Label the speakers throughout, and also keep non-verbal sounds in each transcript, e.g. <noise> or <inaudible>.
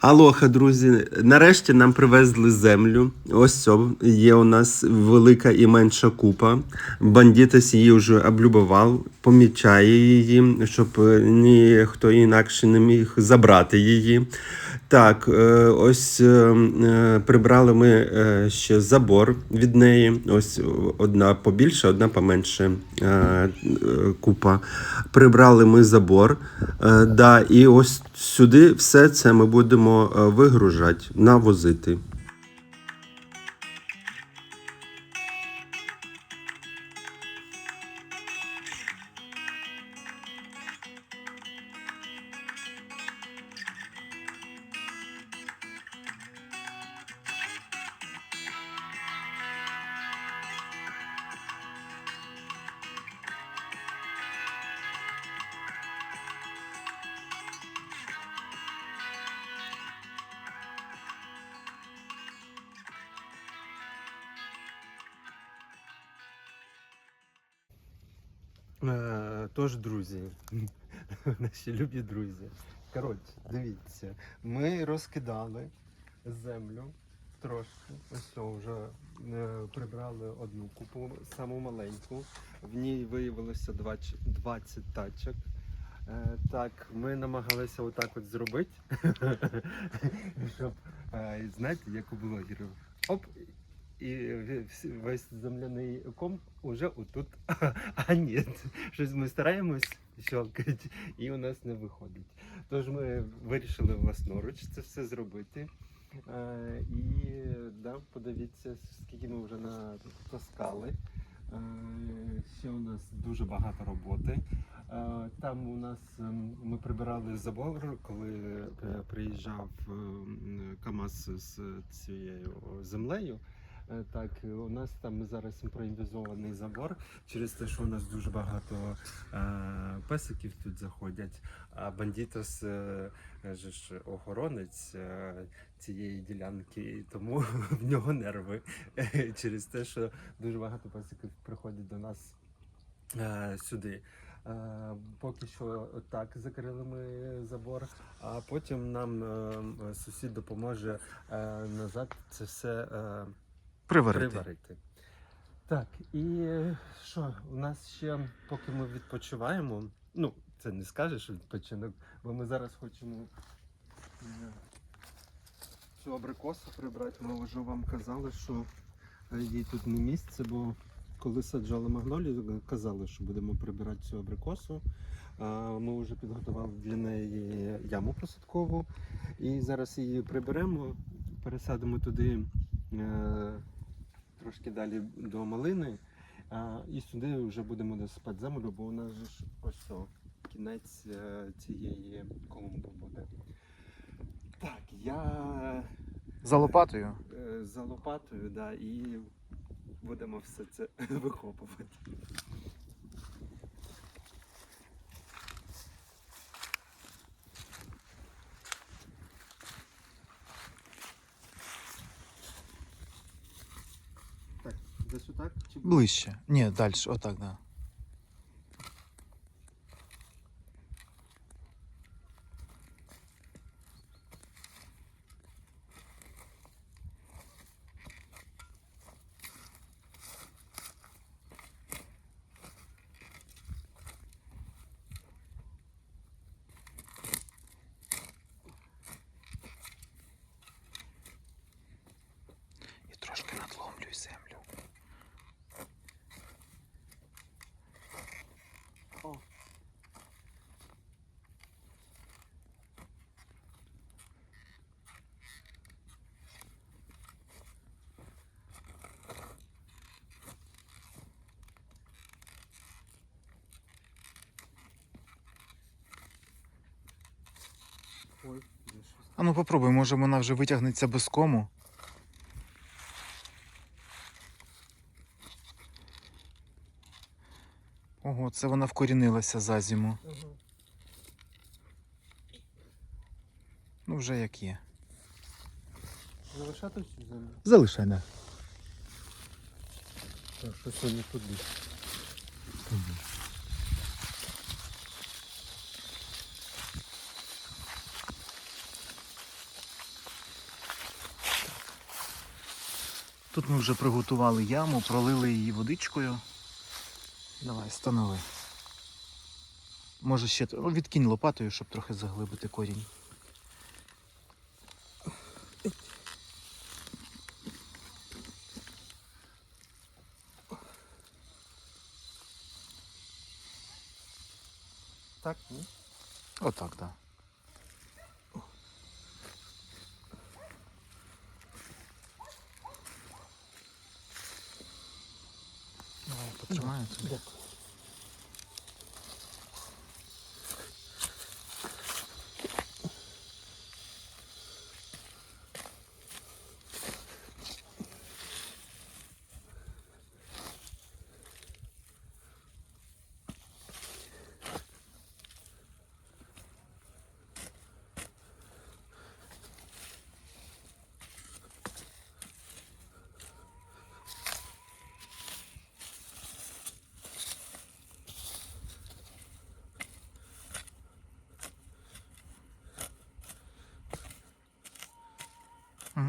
Speaker 1: Алоха, друзі. Нарешті нам привезли землю. Ось це є у нас велика і менша купа. Бандитас її вже облюбував, помічає її, щоб е, ніхто інакше не міг забрати її. Так, е, ось е, прибрали ми ще забор від неї. Ось одна побільше, одна поменше купа. Прибрали ми забор. Да, і ось сюди все це ми будемо е, вигружати, навозити. Тож, друзі, <laughs> наші любі друзі. Коротше, дивіться, ми розкидали землю трошки. Ось вже е, прибрали одну купу, саму маленьку. В ній виявилося 20, 20 тачок. Е, Так, ми намагалися отак от зробити, <laughs> щоб, е, знаєте, як у блогерів. Оп, і весь земляний ком уже отут. <laughs> А ні, щось ми стараємось щелкати, і у нас не виходить. Тож ми вирішили власноруч це все зробити. Е, і да, подивіться, скільки ми вже натаскали. Е, ще у нас дуже багато роботи. Е, Там у нас ми прибирали забор, коли приїжджав ем, КАМАЗ з цією землею. Е, Так, е, у нас там зараз імпровізований забор через те, що у нас дуже багато е, песиків тут заходять. А бандитос е, же ж охоронець е, цієї ділянки, тому <laughs> в нього нерви через те, що дуже багато песиків приходять до нас е, сюди. Поки що так закрили ми забор, а потім нам сусід допоможе назад це все
Speaker 2: Приварити.
Speaker 1: приварити. Так, і е, що, у нас ще, поки ми відпочиваємо, ну, це не скажеш відпочинок, бо ми зараз хочемо е, цю абрикосу прибрати. Ми вже вам казали, що е, їй тут не місце, бо коли саджали магнолію, казали, що будемо прибирати цю абрикосу. Ми вже підготували для неї яму посадкову. І зараз її приберемо, пересадимо туди трошки далі до малини. А, і сюди вже будемо досипати землю, бо у нас же ж ось о, кінець е, цієї колумби буде. Так, я
Speaker 2: За лопатою.
Speaker 1: е, за лопатою, да, і будемо все це <laughs> викопувати. Так, десь отак чи
Speaker 2: Ближче. Ні, далі. Отак, да. І трошки надломлюй землю.
Speaker 1: О. Ой.
Speaker 2: А ну попробуй, може вона вже витягнеться без кому. Ого, це вона вкорінилася за зиму.
Speaker 1: Ага.
Speaker 2: Ну вже як є.
Speaker 1: Залишати всю землю?
Speaker 2: Залишай, да.
Speaker 1: Так, що сьогодні туди.
Speaker 2: Тут ми вже приготували яму, пролили її водичкою. Давай, станови. Може ще ну, відкинь лопатою, щоб трохи заглибити корінь.
Speaker 1: Так, ні?
Speaker 2: Отак, так.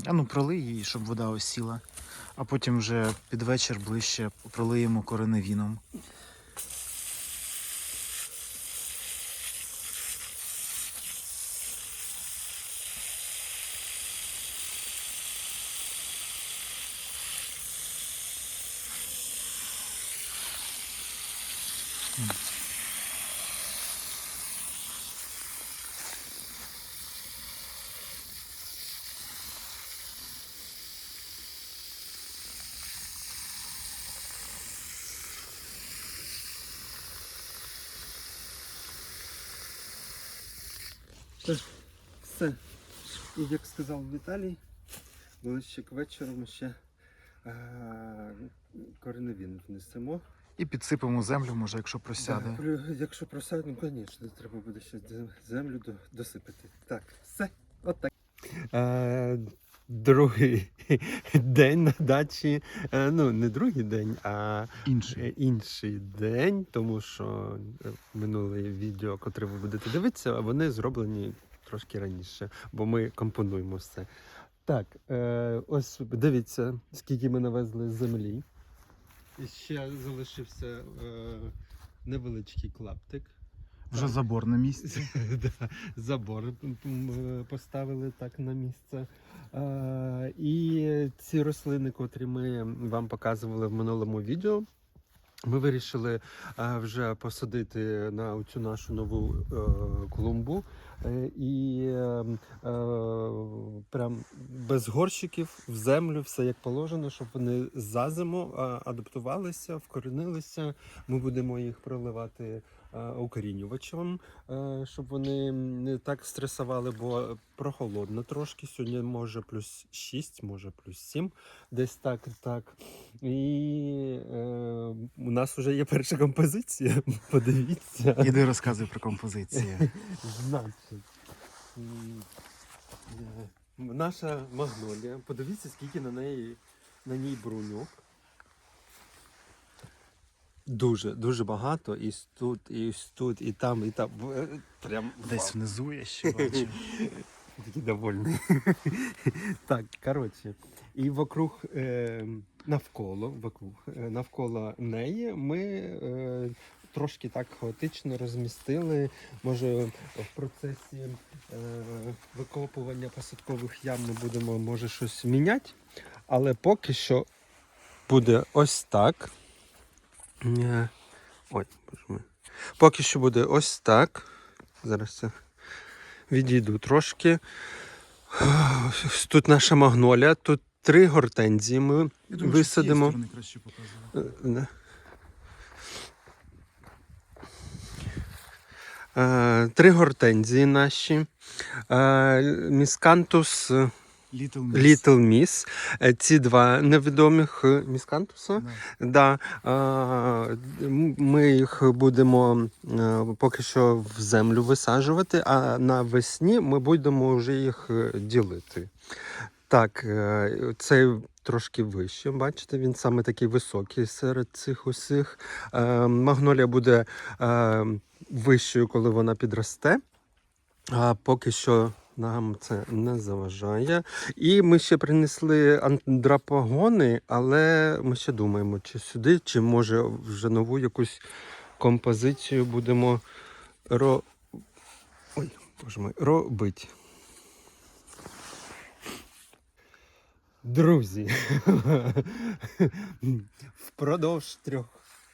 Speaker 2: А ну пролий її, щоб вода осіла. А потім вже під вечір ближче пролиємо кореневіном.
Speaker 1: Все. І як сказав Віталій, ближче к вечору ми ще е, кореневін внесемо.
Speaker 2: І підсипемо землю, може, якщо просяде.
Speaker 1: Да, якщо просяде, ну, звісно, треба буде ще землю досипати. Так, все, от так. Е, другий <laughs> день на дачі. Е, ну, не другий день, а
Speaker 2: Інший.
Speaker 1: Е, інший день, тому що е, минуле відео, котре ви будете дивитися, вони зроблені трошки раніше, бо ми компонуємо все. Так, ось дивіться, скільки ми навезли землі. І ще залишився невеличкий клаптик.
Speaker 2: Вже забор на місці. <laughs>
Speaker 1: Да, Забор поставили так на місце. І ці рослини, котрі ми вам показували в минулому відео, ми вирішили вже посадити на цю нашу нову е, клумбу. Е, І е, прям без горщиків в землю, все як положено, щоб вони за зиму адаптувалися, вкоренилися. Ми будемо їх проливати укорінювачем, е, щоб вони не так стресували, бо прохолодно трошки. Сьогодні може плюс 6, може плюс 7, десь так. так. І е, у нас вже є перша композиція. <laughs> Подивіться.
Speaker 2: Іди розказуй про композицію. <laughs>
Speaker 1: Значить, е, наша магнолія. Подивіться, скільки на неї на ній бруньок. Дуже, дуже багато. І тут, і тут, і там, і там. Е, Прям
Speaker 2: Десь внизу я ще бачу. <laughs>
Speaker 1: Такий довольний. <laughs> так, коротше. І вокруг е, навколо, вокруг, е, навколо неї ми е, трошки так хаотично розмістили. Може, в процесі е, викопування посадкових ям ми будемо може щось міняти. Але поки що буде ось так. Ой, боже мій. Поки що буде ось так. Зараз це відійду трошки. Тут наша магнолія, тут три гортензії ми
Speaker 2: Я думаю,
Speaker 1: висадимо.
Speaker 2: краще.
Speaker 1: Е. Е, Три гортензії наші. Е, Міскантус
Speaker 2: Little Miss.
Speaker 1: Little Miss. Е, Ці два невідомих е, міскантуса.
Speaker 2: Да.
Speaker 1: Да, ми їх будемо е, поки що в землю висаджувати, а навесні ми будемо вже їх ділити. Так, е, цей трошки вище, бачите, він саме такий високий серед цих усіх. Магнолія буде вищою, коли вона підросте. А поки що Нам це не заважає. І ми ще принесли андрапагони, але ми ще думаємо, чи сюди, чи може вже нову якусь композицію будемо ро... Ой, боже мой, робити. Друзі, <laughs> впродовж трьох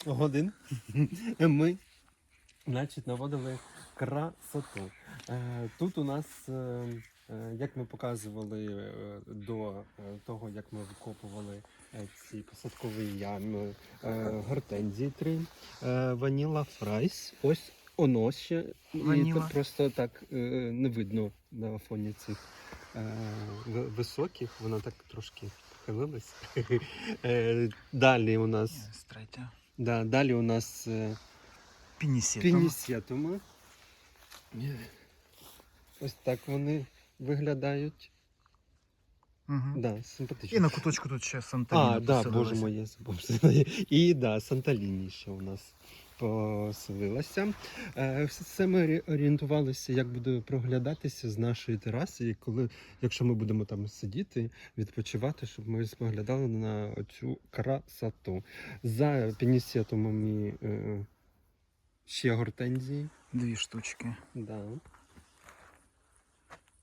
Speaker 1: годин ми значить, наводили красоту. Е, Тут у нас, е, е, як ми показували до того, як ми викопували ці посадкові ями, гортензії три, ваніла фрайс. Ось оно ще. І тут просто так не видно на фоні цих високих, вона так трошки похилилась. <laughs> Е, Далі у нас, да, далі у нас
Speaker 2: Пінісетум.
Speaker 1: пінісетуми. Ось так вони виглядають.
Speaker 2: Угу.
Speaker 1: Да,
Speaker 2: І на куточку тут ще Санталіна
Speaker 1: А, да, боже моє, забув. І да, Санталіні ще у нас поселилася. Е, Все ми орієнтувалися, як буде проглядатися з нашої тераси, і коли, якщо ми будемо там сидіти, відпочивати, щоб ми споглядали на цю красоту. За пінісетумами е, ще гортензії.
Speaker 2: Дві штучки.
Speaker 1: Да.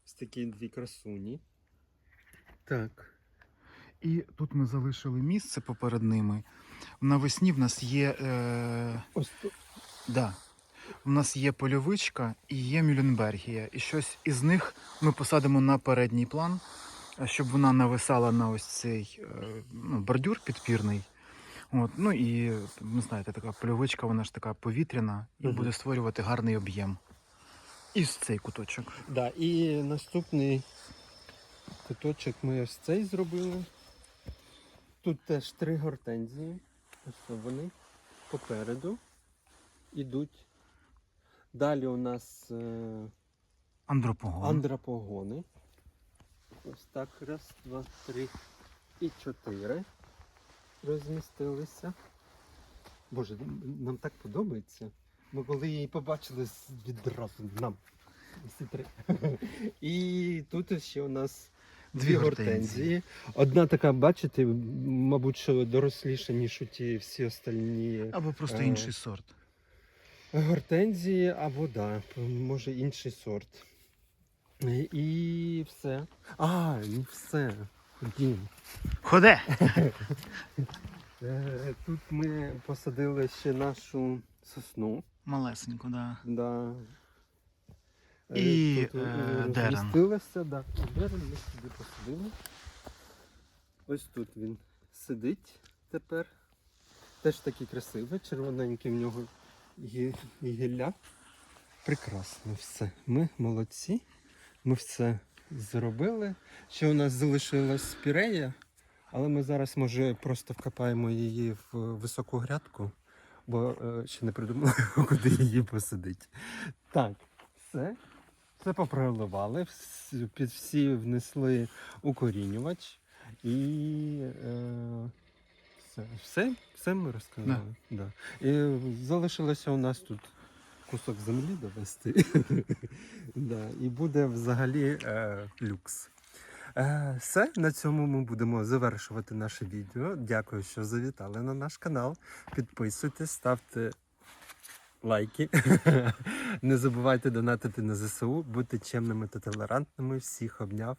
Speaker 1: Ось такі дві красуні. Так.
Speaker 2: І тут ми залишили місце поперед ними. Навесні в нас є. Е...
Speaker 1: Ось тут.
Speaker 2: Да. У нас є польовичка і є Мюлленбергія. І щось із них ми посадимо на передній план, щоб вона нависала на ось цей е, ну, бордюр підпірний. От, ну і ви знаєте, така польовичка, вона ж така повітряна і
Speaker 1: Мгм.
Speaker 2: буде створювати гарний об'єм. І з цей куточок.
Speaker 1: Да, і наступний куточок ми ось цей зробили. Тут теж три гортензії. Ось вони попереду ідуть. Далі у нас е,
Speaker 2: Андропогон.
Speaker 1: андрапогони. Ось так. Раз, два, три і чотири розмістилися. Боже, нам- так подобається. Ми коли її побачили відразу нам. І тут ще у нас
Speaker 2: Дві
Speaker 1: дві
Speaker 2: гортензії.
Speaker 1: Одна така, бачите, мабуть, що доросліша, ніж у ті всі остальні
Speaker 2: Або просто
Speaker 1: Е,
Speaker 2: інший сорт.
Speaker 1: гортензії, або да, може інший сорт. І- І все. А, не все. Ходім.
Speaker 2: Ходе!
Speaker 1: Е, Тут ми посадили ще нашу сосну.
Speaker 2: Малесенько, да.
Speaker 1: Да. Е,
Speaker 2: І,
Speaker 1: тут,
Speaker 2: е,
Speaker 1: е,
Speaker 2: дерен.
Speaker 1: да. І Дерен ми сюди посадили. Ось тут він сидить тепер. Теж такий красивий, червоненький в нього гі- гілля. Прекрасно все. Ми молодці. Ми все зробили. Ще у нас залишилась спірея, але ми зараз, може, просто вкопаємо її в високу грядку, бо е, ще не придумали, <laughs> куди її посадити. Так, все. Все попроливали, під всі внесли укорінювач і е, все, все, все ми розказали. Да. І залишилося у нас тут кусок землі довести. <laughs> да. І буде взагалі е, люкс. Е, все, на цьому ми будемо завершувати наше відео. Дякую, що завітали на наш канал. Підписуйтесь, ставте лайки. <laughs> Не забувайте донатити на ЗСУ, будьте чемними та толерантними. Всіх обняв.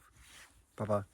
Speaker 1: Па-па.